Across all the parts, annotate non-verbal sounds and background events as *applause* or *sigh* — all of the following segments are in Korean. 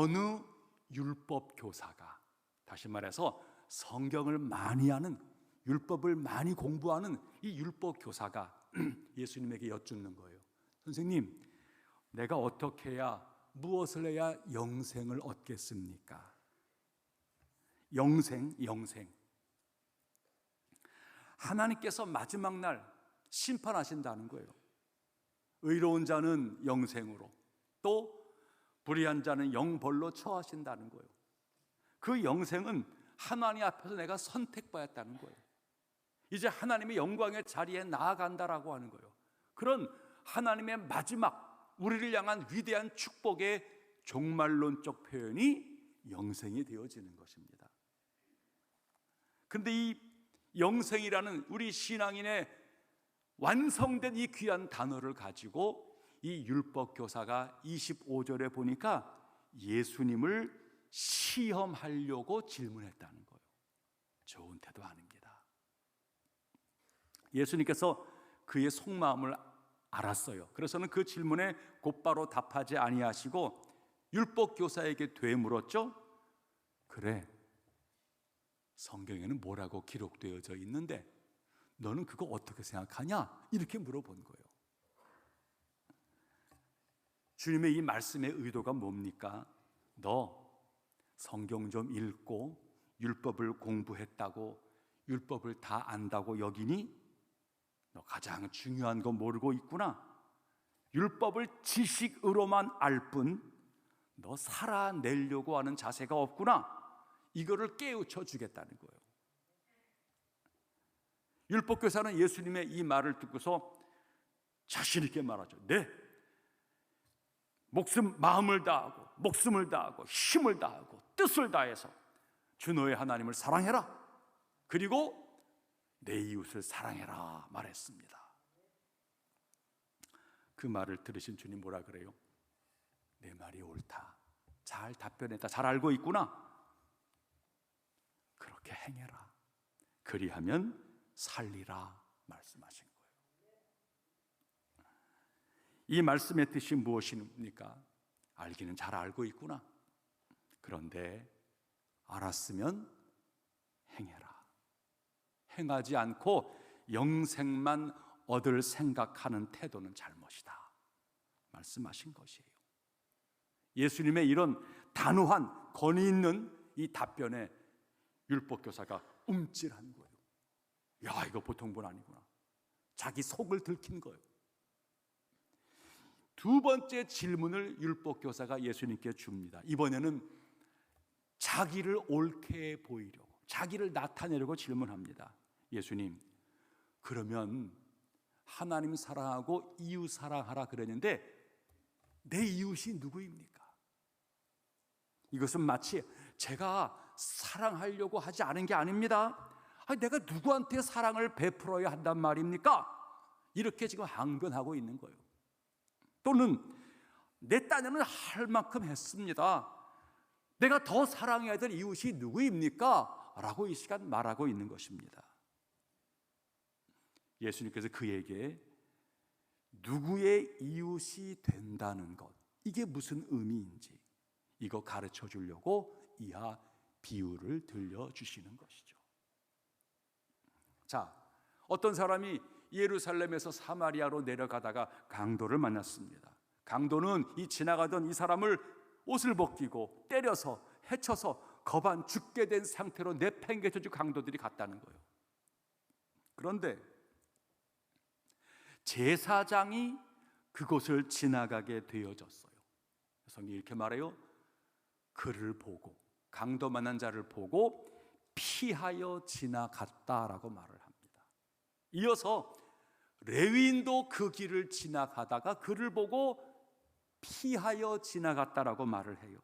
어느 율법 교사가 다시 말해서 성경을 많이 하는 율법을 많이 공부하는 이 율법 교사가 *clears throat* 예수님에게 여쭙는 거예요. 선생님, 내가 어떻게 해야 무엇을 해야 영생을 얻겠습니까? 영생, 영생. 하나님께서 마지막 날 심판하신다는 거예요. 의로운 자는 영생으로 또 불의한 자는 영벌로 처하신다는 거예요. 그 영생은 하나님 앞에서 내가 선택받았다는 거예요. 이제 하나님의 영광의 자리에 나아간다라고 하는 거예요. 그런 하나님의 마지막 우리를 향한 위대한 축복의 종말론적 표현이 영생이 되어지는 것입니다. 근데 이 영생이라는 우리 신앙인의 완성된 이 귀한 단어를 가지고 이 율법 교사가 25절에 보니까 예수님을 시험하려고 질문했다는 거예요. 좋은 태도 아닙니다. 예수님께서 그의 속마음을 알았어요. 그래서는 그 질문에 곧바로 답하지 아니하시고 율법 교사에게 되물었죠. 그래. 성경에는 뭐라고 기록되어져 있는데 너는 그거 어떻게 생각하냐? 이렇게 물어본 거예요. 주님의 이 말씀의 의도가 뭡니까? 너 성경 좀 읽고 율법을 공부했다고 율법을 다 안다고 여기니? 너 가장 중요한 거 모르고 있구나. 율법을 지식으로만 알 뿐 너 살아내려고 하는 자세가 없구나. 이거를 깨우쳐 주겠다는 거예요. 율법교사는 예수님의 이 말을 듣고서 자신 있게 말하죠. 네. 목숨 마음을 다하고 목숨을 다하고 힘을 다하고 뜻을 다해서 주 너의 하나님을 사랑해라. 그리고 내 이웃을 사랑해라 말했습니다. 그 말을 들으신 주님 뭐라 그래요? 내 말이 옳다. 잘 답변했다. 잘 알고 있구나. 그렇게 행해라. 그리하면 살리라 말씀하신 거예요. 이 말씀의 뜻이 무엇입니까? 알기는 잘 알고 있구나. 그런데 알았으면 행해라. 행하지 않고 영생만 얻을 생각하는 태도는 잘못이다. 말씀하신 것이에요. 예수님의 이런 단호한 권위 있는 이 답변에 율법교사가 움찔한 거예요. 야, 이거 보통 분 아니구나. 자기 속을 들킨 거예요. 두 번째 질문을 율법 교사가 예수님께 줍니다. 이번에는 자기를 옳게 보이려고, 자기를 나타내려고 질문합니다. 예수님, 그러면 하나님 사랑하고 이웃 사랑하라 그랬는데 내 이웃이 누구입니까? 이것은 마치 제가 사랑하려고 하지 않은 게 아닙니다. 아니, 내가 누구한테 사랑을 베풀어야 한단 말입니까? 이렇게 지금 항변하고 있는 거예요. 또는 내 딴에는 할 만큼 했습니다. 내가 더 사랑해야 될 이웃이 누구입니까? 라고 이 시간 말하고 있는 것입니다. 예수님께서 그에게 누구의 이웃이 된다는 것, 이게 무슨 의미인지 이거 가르쳐 주려고 이하 비유를 들려주시는 것이죠. 자, 어떤 사람이 예루살렘에서 사마리아로 내려가다가 강도를 만났습니다. 강도는 이 지나가던 이 사람을 옷을 벗기고 때려서 해쳐서 거반 죽게 된 상태로 내팽개쳐주 강도들이 갔다는 거예요. 그런데 제사장이 그곳을 지나가게 되어졌어요. 성경이 이렇게 말해요. 그를 보고 강도 만난 자를 보고 피하여 지나갔다라고 말을 합니다. 이어서 레위인도 그 길을 지나가다가 그를 보고 피하여 지나갔다라고 말을 해요.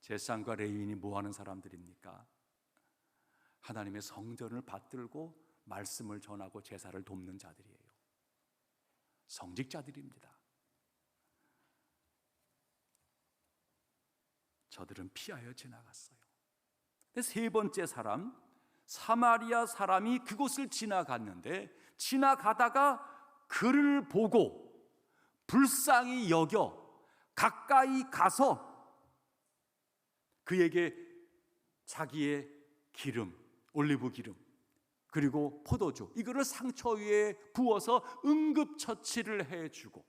제사장과 레위인이 뭐 하는 사람들입니까? 하나님의 성전을 받들고 말씀을 전하고 제사를 돕는 자들이에요. 성직자들입니다. 저들은 피하여 지나갔어요. 세 번째 사람, 사마리아 사람이 그곳을 지나갔는데 지나가다가 그를 보고 불쌍히 여겨 가까이 가서 그에게 자기의 기름, 올리브 기름, 그리고 포도주 이거를 상처 위에 부어서 응급 처치를 해주고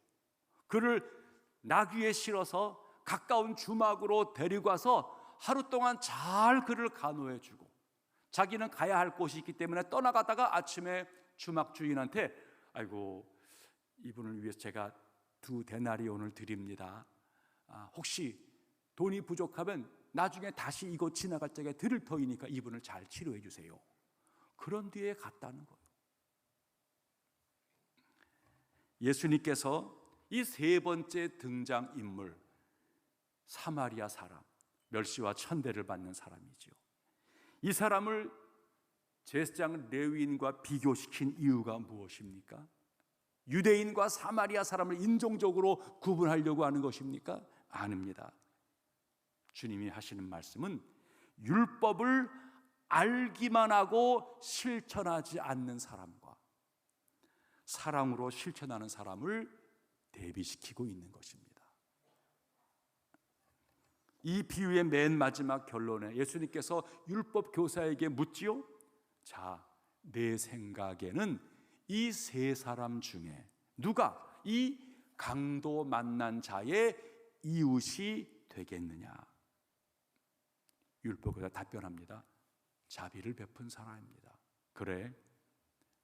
그를 나귀에 실어서 가까운 주막으로 데리고 와서 하루 동안 잘 그를 간호해주고 자기는 가야 할 곳이 있기 때문에 떠나가다가 아침에 주막 주인한테 아이고 이분을 위해서 제가 두 데나리온을 드립니다. 아, 혹시 돈이 부족하면 나중에 다시 이곳 지나갈 적에 들을 터이니까 이분을 잘 치료해 주세요. 그런 뒤에 갔다는 거예요. 예수님께서 이 세 번째 등장 인물 사마리아 사람 멸시와 천대를 받는 사람이지요. 이 사람을 제사장 레위인과 비교시킨 이유가 무엇입니까? 유대인과 사마리아 사람을 인종적으로 구분하려고 하는 것입니까? 아닙니다. 주님이 하시는 말씀은 율법을 알기만 하고 실천하지 않는 사람과 사랑으로 실천하는 사람을 대비시키고 있는 것입니다. 이 비유의 맨 마지막 결론에 예수님께서 율법 교사에게 묻지요. 자, 내 생각에는 이 세 사람 중에 누가 이 강도 만난 자의 이웃이 되겠느냐? 율법교사 답변합니다. 자비를 베푼 사람입니다. 그래,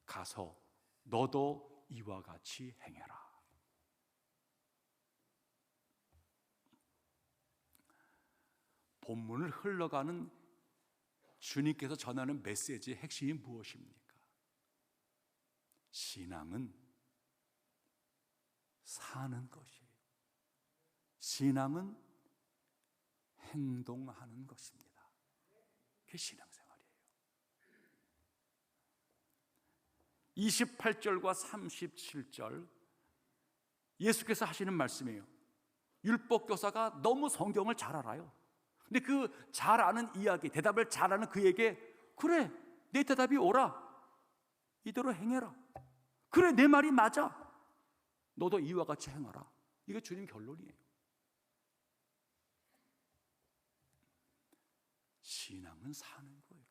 가서 너도 이와 같이 행해라. 본문을 흘러가는 주님께서 전하는 메시지의 핵심이 무엇입니까? 신앙은 사는 것이에요. 신앙은 행동하는 것입니다. 그게 신앙생활이에요. 28절과 37절 예수께서 하시는 말씀이에요. 율법 교사가 너무 성경을 잘 알아요. 근데 그 잘 아는 이야기, 대답을 잘 아는 그에게 그래, 내 대답이 오라. 이대로 행해라. 그래, 내 말이 맞아. 너도 이와 같이 행하라. 이게 주님 결론이에요. 신앙은 사는 거예요.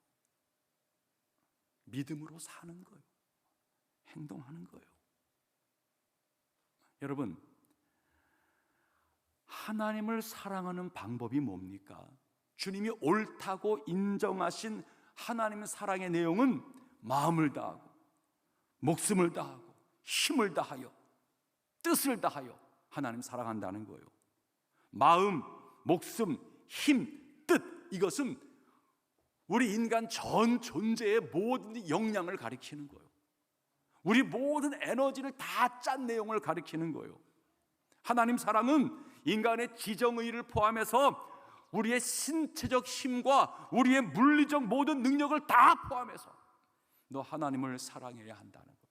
믿음으로 사는 거예요. 행동하는 거예요. 여러분, 하나님을 사랑하는 방법이 뭡니까? 주님이 옳다고 인정하신 하나님의 사랑의 내용은 마음을 다하고, 목숨을 다하고, 힘을 다하여, 뜻을 다하여 하나님 사랑한다는 거예요. 마음, 목숨, 힘, 뜻, 이것은 우리 인간 전 존재의 모든 역량을 가리키는 거예요. 우리 모든 에너지를 다 짠 내용을 가리키는 거예요. 하나님 사랑은 인간의 지정의를 포함해서 우리의 신체적 힘과 우리의 물리적 모든 능력을 다 포함해서 너 하나님을 사랑해야 한다는 거.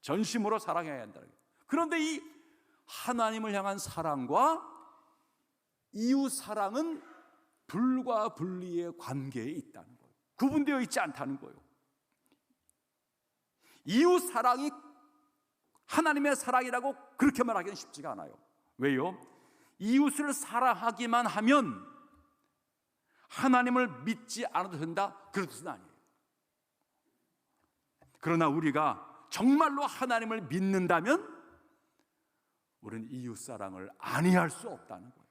전심으로 사랑해야 한다는 거. 그런데 이 하나님을 향한 사랑과 이웃 사랑은 불과 분리의 관계에 있다는 거예요. 구분되어 있지 않다는 거예요. 이웃 사랑이 하나님의 사랑이라고 그렇게 말하기는 쉽지가 않아요. 왜요? 이웃을 사랑하기만 하면 하나님을 믿지 않아도 된다? 그런 뜻은 아니에요. 그러나 우리가 정말로 하나님을 믿는다면 우리는 이웃 사랑을 아니할 수 없다는 거예요.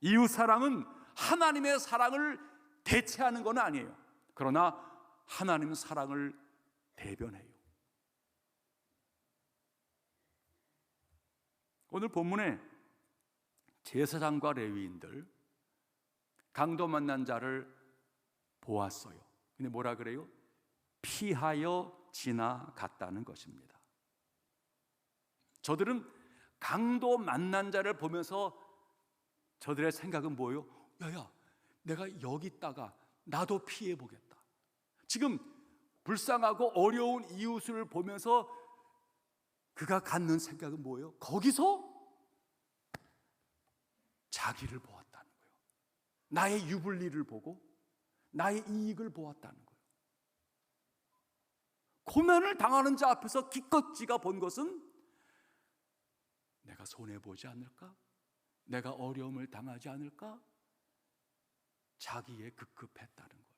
이웃 사랑은 하나님의 사랑을 대체하는 건 아니에요. 그러나 하나님의 사랑을 대변해요. 오늘 본문에 제사장과 레위인들 강도 만난 자를 보았어요. 근데 뭐라 그래요? 피하여 지나갔다는 것입니다. 저들은 강도 만난 자를 보면서 저들의 생각은 뭐예요? 야야, 내가 여기 있다가 나도 피해 보겠다. 지금 불쌍하고 어려운 이웃을 보면서 그가 갖는 생각은 뭐예요? 거기서 자기를 보았다는 거예요. 나의 유불리를 보고 나의 이익을 보았다는 거예요. 고난을 당하는 자 앞에서 기껏 지가 본 것은 내가 손해 보지 않을까? 내가 어려움을 당하지 않을까? 자기에 급급했다는 거예요.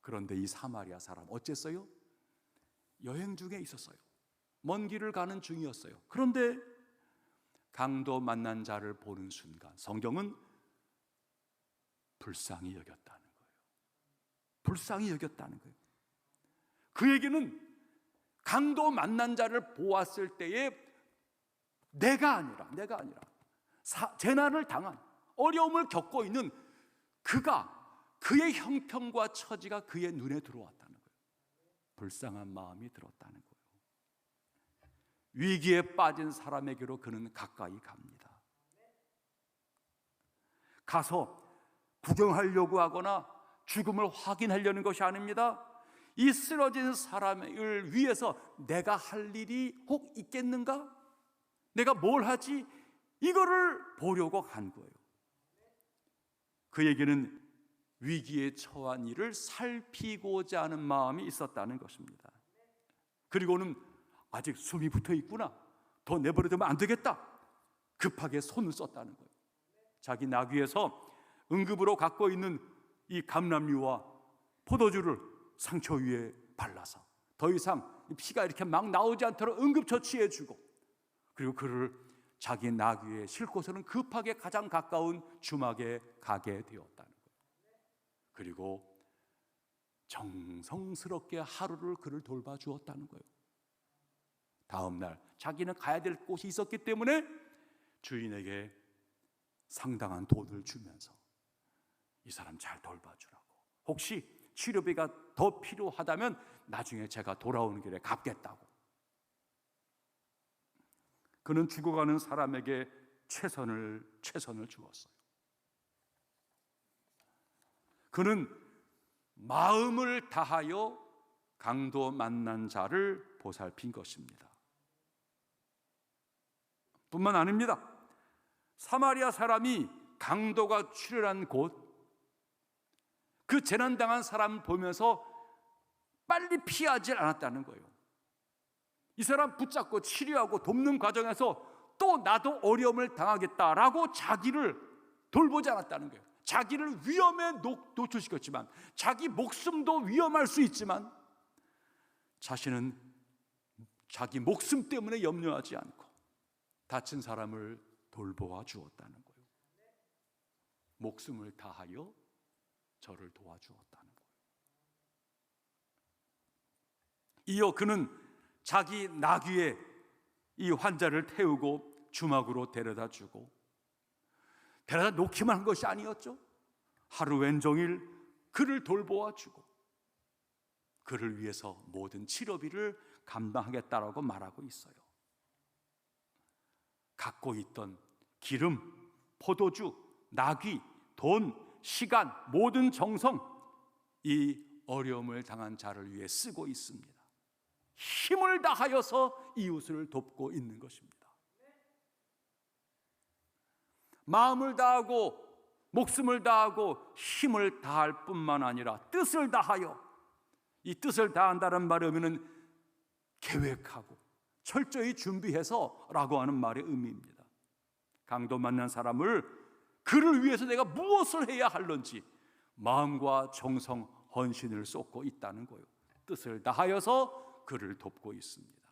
그런데 이 사마리아 사람 어쨌어요? 여행 중에 있었어요. 먼 길을 가는 중이었어요. 그런데 강도 만난 자를 보는 순간 성경은 불쌍히 여겼다는 거예요. 불쌍히 여겼다는 거예요. 그에게는 강도 만난 자를 보았을 때에 내가 아니라 내가 아니라 사, 재난을 당한 어려움을 겪고 있는 그가 그의 형편과 처지가 그의 눈에 들어왔다는 거예요. 불쌍한 마음이 들었다는 거예요. 위기에 빠진 사람에게로 그는 가까이 갑니다. 가서 구경하려고 하거나 죽음을 확인하려는 것이 아닙니다. 이 쓰러진 사람을 위해서 내가 할 일이 혹 있겠는가? 내가 뭘 하지? 이거를 보려고 간 거예요. 그에게는 위기에 처한 일을 살피고자 하는 마음이 있었다는 것입니다. 그리고는 아직 숨이 붙어 있구나. 더 내버려두면 안 되겠다. 급하게 손을 썼다는 거예요. 자기 나귀에서 응급으로 갖고 있는 이 감람류와 포도주를 상처 위에 발라서 더 이상 피가 이렇게 막 나오지 않도록 응급 처치해 주고 그리고 그를 자기 나귀에 싣고서는 급하게 가장 가까운 주막에 가게 되었다는 거예요. 그리고 정성스럽게 하루를 그를 돌봐 주었다는 거예요. 다음 날 자기는 가야 될 곳이 있었기 때문에 주인에게 상당한 돈을 주면서 이 사람 잘 돌봐주라고. 혹시 치료비가 더 필요하다면 나중에 제가 돌아오는 길에 갚겠다고. 그는 죽어가는 사람에게 최선을 최선을 주었어요. 그는 마음을 다하여 강도 만난 자를 보살핀 것입니다. 뿐만 아닙니다. 사마리아 사람이 강도가 출혈한 곳, 그 재난당한 사람 보면서 빨리 피하지 않았다는 거예요. 이 사람 붙잡고 치료하고 돕는 과정에서 또 나도 어려움을 당하겠다라고 자기를 돌보지 않았다는 거예요. 자기를 위험에 노출시켰지만 자기 목숨도 위험할 수 있지만 자신은 자기 목숨 때문에 염려하지 않고 다친 사람을 돌보아 주었다는 거예요. 목숨을 다하여 저를 도와주었다는 거예요. 이어 그는 자기 나귀에 이 환자를 태우고 주막으로 데려다 주고 데려다 놓기만 한 것이 아니었죠. 하루 왼종일 그를 돌보아 주고 그를 위해서 모든 치료비를 감당하겠다라고 말하고 있어요. 갖고 있던 기름, 포도주, 나귀, 돈, 시간, 모든 정성 이 어려움을 당한 자를 위해 쓰고 있습니다. 힘을 다하여서 이웃을 돕고 있는 것입니다. 마음을 다하고 목숨을 다하고 힘을 다할 뿐만 아니라 뜻을 다하여 이 뜻을 다한다는 말은 계획하고 철저히 준비해서 라고 하는 말의 의미입니다. 강도 만난 사람을 그를 위해서 내가 무엇을 해야 할런지 마음과 정성 헌신을 쏟고 있다는 거예요. 뜻을 다하여서 그를 돕고 있습니다.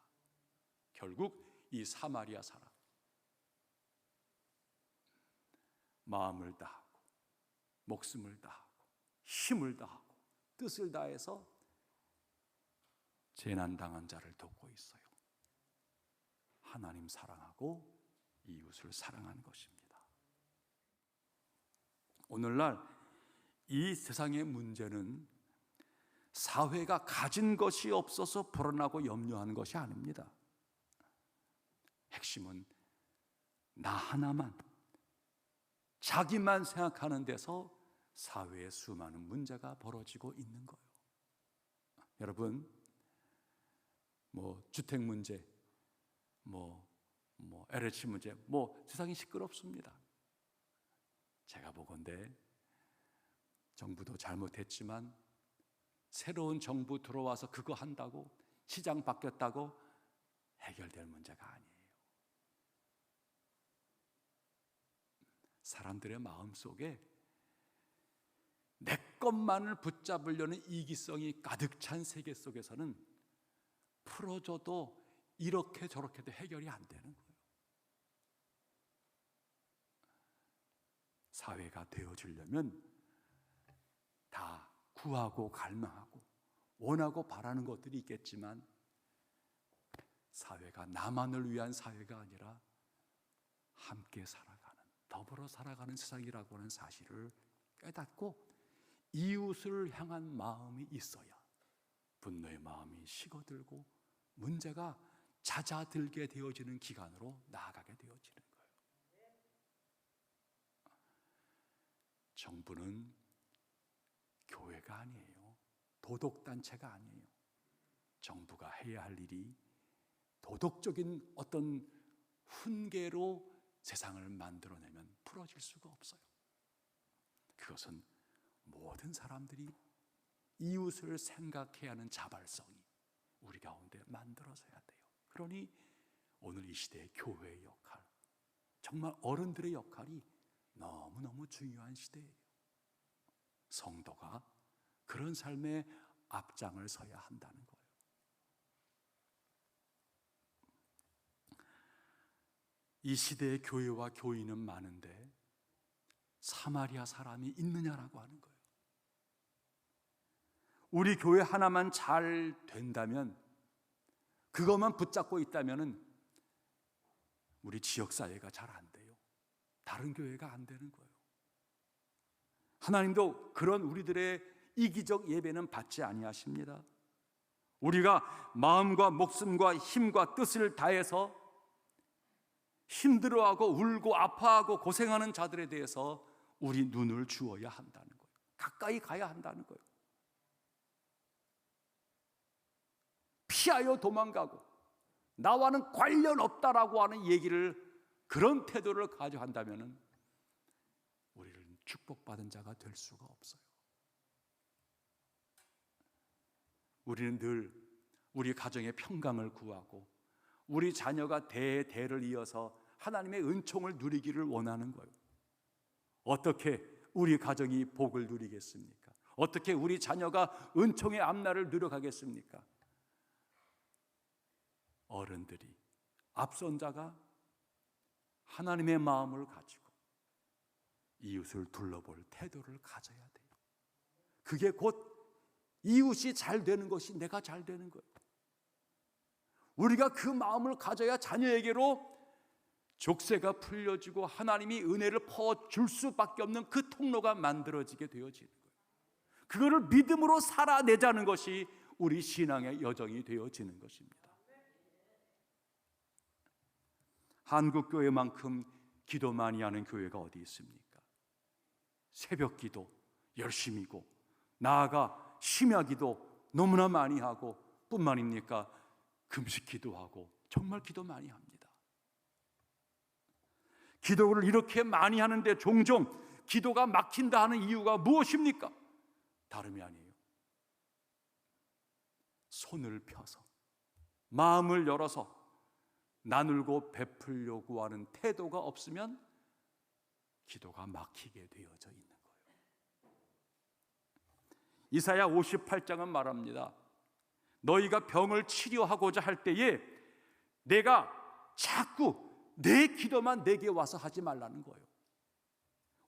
결국 이 사마리아 사람 마음을 다하고 목숨을 다하고 힘을 다하고 뜻을 다해서 재난 당한 자를 돕고 있어요. 하나님 사랑하고 이웃을 사랑하는 것입니다. 오늘날 이 세상의 문제는 사회가 가진 것이 없어서 불안하고 염려하는 것이 아닙니다. 핵심은 나 하나만 자기만 생각하는 데서 사회에 수많은 문제가 벌어지고 있는 거예요. 여러분, 뭐 주택 문제, 뭐, 뭐 LH 문제, 뭐 세상이 시끄럽습니다. 제가 보건대 정부도 잘못했지만 새로운 정부 들어와서 그거 한다고 시장 바뀌었다고 해결될 문제가 아니에요. 사람들의 마음 속에 내 것만을 붙잡으려는 이기성이 가득 찬 세계 속에서는 풀어줘도 이렇게 저렇게도 해결이 안 되는 거예요. 사회가 되어주려면 다 구하고 갈망하고 원하고 바라는 것들이 있겠지만 사회가 나만을 위한 사회가 아니라 함께 살아가는 더불어 살아가는 세상이라고 하는 사실을 깨닫고 이웃을 향한 마음이 있어야 분노의 마음이 식어들고 문제가 잦아들게 되어지는 기간으로 나아가게 되어지는 거예요. 정부는 교회가 아니에요. 도덕단체가 아니에요. 정부가 해야 할 일이 도덕적인 어떤 훈계로 세상을 만들어내면 풀어질 수가 없어요. 그것은 모든 사람들이 이웃을 생각해야 하는 자발성이 우리 가운데 만들어져야 돼요. 그러니 오늘 이 시대의 교회의 역할, 정말 어른들의 역할이 너무너무 중요한 시대예요. 성도가 그런 삶의 앞장을 서야 한다는 거예요. 이 시대의 교회와 교인은 많은데 사마리아 사람이 있느냐라고 하는 거예요. 우리 교회 하나만 잘 된다면 그것만 붙잡고 있다면은 우리 지역 사회가 잘 안 돼요. 다른 교회가 안 되는 거예요. 하나님도 그런 우리들의 이기적 예배는 받지 아니하십니다. 우리가 마음과 목숨과 힘과 뜻을 다해서 힘들어하고 울고 아파하고 고생하는 자들에 대해서 우리 눈을 주어야 한다는 거예요. 가까이 가야 한다는 거예요. 피하여 도망가고 나와는 관련 없다라고 하는 얘기를 그런 태도를 가져 한다면은 우리를 축복받은 자가 될 수가 없어요. 우리는 늘 우리 가정의 평강을 구하고 우리 자녀가 대대를 이어서 하나님의 은총을 누리기를 원하는 거예요. 어떻게 우리 가정이 복을 누리겠습니까? 어떻게 우리 자녀가 은총의 앞날을 누려가겠습니까? 어른들이 앞선 자가 하나님의 마음을 가지고 이웃을 둘러볼 태도를 가져야 돼요. 그게 곧 이웃이 잘 되는 것이 내가 잘 되는 거예요. 우리가 그 마음을 가져야 자녀에게로 족쇄가 풀려지고 하나님이 은혜를 퍼줄 수밖에 없는 그 통로가 만들어지게 되어지는 거예요. 그거를 믿음으로 살아내자는 것이 우리 신앙의 여정이 되어지는 것입니다. 한국 교회만큼 기도 많이 하는 교회가 어디 있습니까? 새벽 기도 열심히고 나아가 심야 기도 너무나 많이 하고 뿐만입니까? 금식 기도하고 정말 기도 많이 합니다. 기도를 이렇게 많이 하는데 종종 기도가 막힌다 하는 이유가 무엇입니까? 다름이 아니에요. 손을 펴서 마음을 열어서 나눌고 베풀려고 하는 태도가 없으면 기도가 막히게 되어져 있는 거예요. 이사야 58장은 말합니다. 너희가 병을 치료하고자 할 때에 내가 자꾸 내 기도만 내게 와서 하지 말라는 거예요.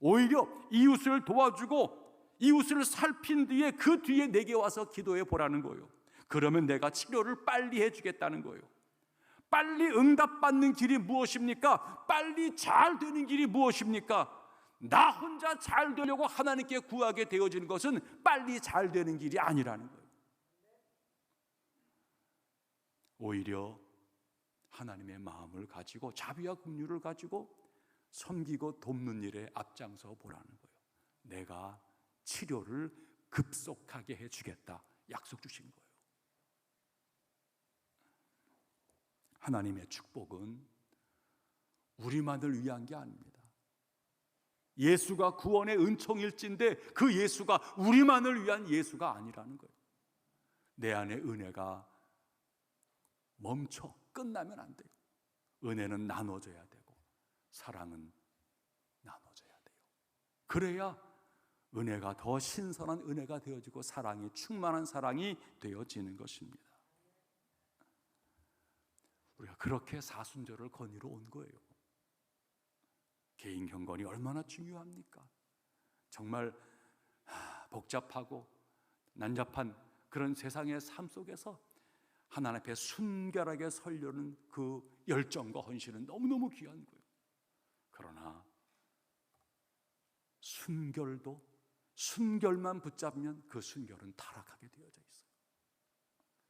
오히려 이웃을 도와주고 이웃을 살핀 뒤에 그 뒤에 내게 와서 기도해 보라는 거예요. 그러면 내가 치료를 빨리 해주겠다는 거예요. 빨리 응답받는 길이 무엇입니까? 빨리 잘 되는 길이 무엇입니까? 나 혼자 잘 되려고 하나님께 구하게 되어지는 것은 빨리 잘 되는 길이 아니라는 거예요. 오히려 하나님의 마음을 가지고 자비와 긍휼을 가지고 섬기고 돕는 일에 앞장서 보라는 거예요. 내가 치료를 급속하게 해 주겠다. 약속 주신 거예요. 하나님의 축복은 우리만을 위한 게 아닙니다. 예수가 구원의 은총일진데 그 예수가 우리만을 위한 예수가 아니라는 거예요. 내 안에 은혜가 멈춰 끝나면 안 돼요. 은혜는 나눠져야 되고 사랑은 나눠져야 돼요. 그래야 은혜가 더 신선한 은혜가 되어지고 사랑이 충만한 사랑이 되어지는 것입니다. 우리가 그렇게 사순절을 거니러 온 거예요. 개인 경건이 얼마나 중요합니까? 정말 복잡하고 난잡한 그런 세상의 삶 속에서 하나님 앞에 순결하게 설려는 그 열정과 헌신은 너무너무 귀한 거예요. 그러나 순결도 순결만 붙잡으면 그 순결은 타락하게 되어져 있어요.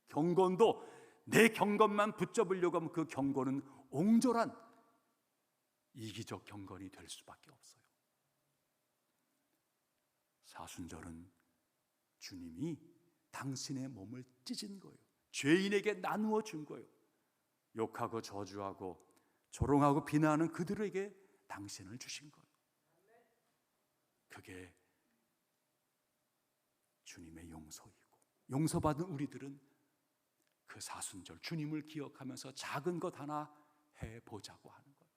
경건도 내 경건만 붙잡으려고 하면 그 경건은 옹졸한 이기적 경건이 될 수밖에 없어요. 사순절은 주님이 당신의 몸을 찢은 거예요. 죄인에게 나누어 준 거예요. 욕하고 저주하고 조롱하고 비난하는 그들에게 당신을 주신 거예요. 그게 주님의 용서이고 용서받은 우리들은 그 사순절 주님을 기억하면서 작은 것 하나 해 보자고 하는 거예요.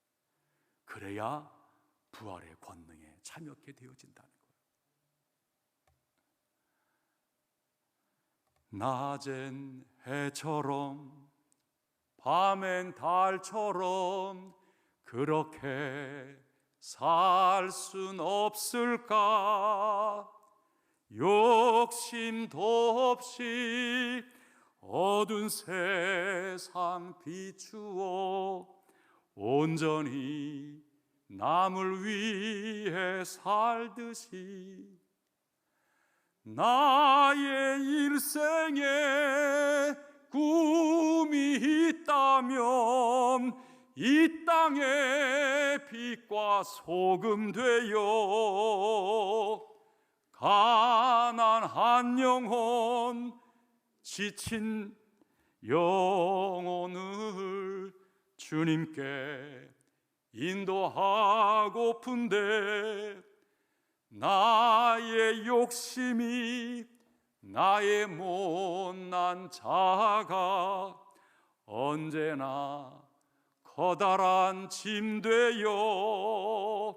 그래야 부활의 권능에 참여하게 되어진다는 거예요. 낮엔 해처럼 밤엔 달처럼 그렇게 살 순 없을까 욕심도 없이 어두운 세상 비추어 온전히 남을 위해 살듯이 나의 일생에 꿈이 있다면 이 땅의 빛과 소금 되어 가난한 영혼 지친 영혼을 주님께 인도하고픈데 나의 욕심이 나의 못난 자가 언제나 커다란 짐 되어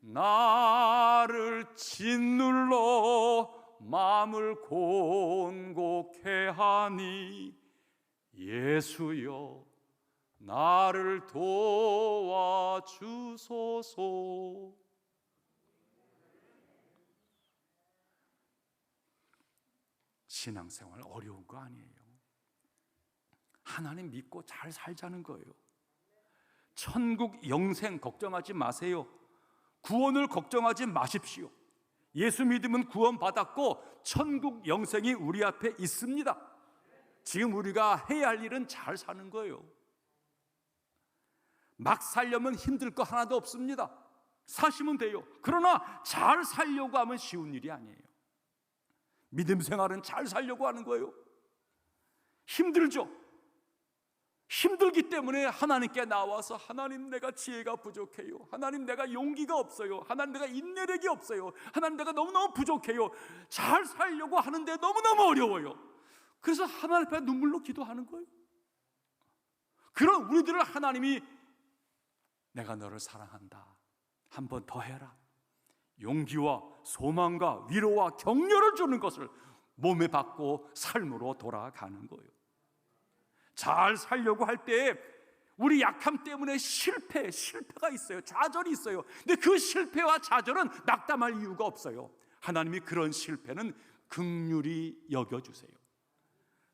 나를 짓눌러 마음을 곤곡해 하니 예수여 나를 도와주소서 신앙생활 어려운 거 아니에요. 하나님 믿고 잘 살자는 거예요. 천국 영생 걱정하지 마세요. 구원을 걱정하지 마십시오. 예수 믿으면 구원 받았고 천국 영생이 우리 앞에 있습니다. 지금 우리가 해야 할 일은 잘 사는 거예요. 막 살려면 힘들 거 하나도 없습니다. 사시면 돼요. 그러나 잘 살려고 하면 쉬운 일이 아니에요. 믿음 생활은 잘 살려고 하는 거예요. 힘들죠. 힘들기 때문에 하나님께 나와서 하나님 내가 지혜가 부족해요. 하나님 내가 용기가 없어요. 하나님 내가 인내력이 없어요. 하나님 내가 너무너무 부족해요. 잘 살려고 하는데 너무너무 어려워요. 그래서 하나님 앞에 눈물로 기도하는 거예요. 그런 우리들을 하나님이 내가 너를 사랑한다. 한 번 더 해라. 용기와 소망과 위로와 격려를 주는 것을 몸에 받고 삶으로 돌아가는 거예요. 잘 살려고 할때 우리 약함 때문에 실패, 실패가 있어요. 좌절이 있어요. 근데 그 실패와 좌절은 낙담할 이유가 없어요. 하나님이 그런 실패는 극률이 여겨 주세요.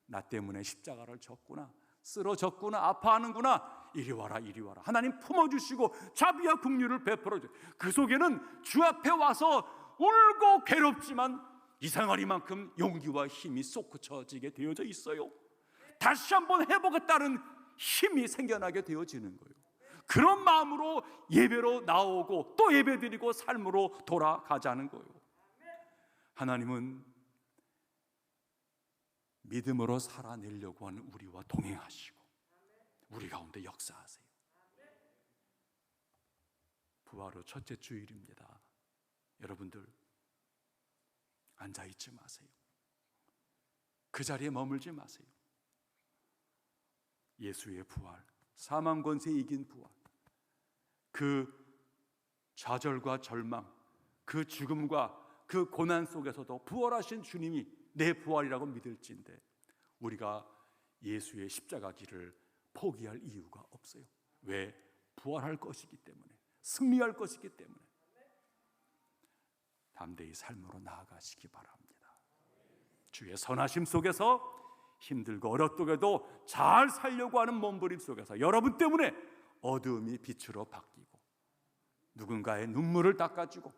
나 때문에 십자가를 졌구나. 쓰러졌구나. 아파하는구나. 이리 와라, 이리 와라. 하나님 품어주시고 자비와 긍휼을 베풀어 줘. 그 속에는 주 앞에 와서 울고 괴롭지만 이상하리만큼 용기와 힘이 솟구쳐지게 되어져 있어요. 다시 한번 해보겠다는 힘이 생겨나게 되어지는 거예요. 그런 마음으로 예배로 나오고 또 예배 드리고 삶으로 돌아가자는 거예요. 하나님은 믿음으로 살아내려고 하는 우리와 동행하시고 우리 가운데 역사하세요. 부활후 첫째 주일입니다. 여러분들 앉아 있지 마세요. 그 자리에 머물지 마세요. 예수의 부활, 사망 권세 이긴 부활, 그 좌절과 절망, 그 죽음과 그 고난 속에서도 부활하신 주님이 내 부활이라고 믿을진데 우리가 예수의 십자가 길을 포기할 이유가 없어요. 왜? 부활할 것이기 때문에 승리할 것이기 때문에 담대히 삶으로 나아가시기 바랍니다. 주의 선하심 속에서 힘들고 어렵더라도 잘 살려고 하는 몸부림 속에서 여러분 때문에 어두움이 빛으로 바뀌고 누군가의 눈물을 닦아주고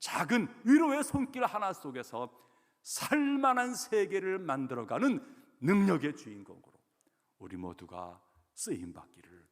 작은 위로의 손길 하나 속에서 살만한 세계를 만들어가는 능력의 주인공으로 우리 모두가 쓰임 받기를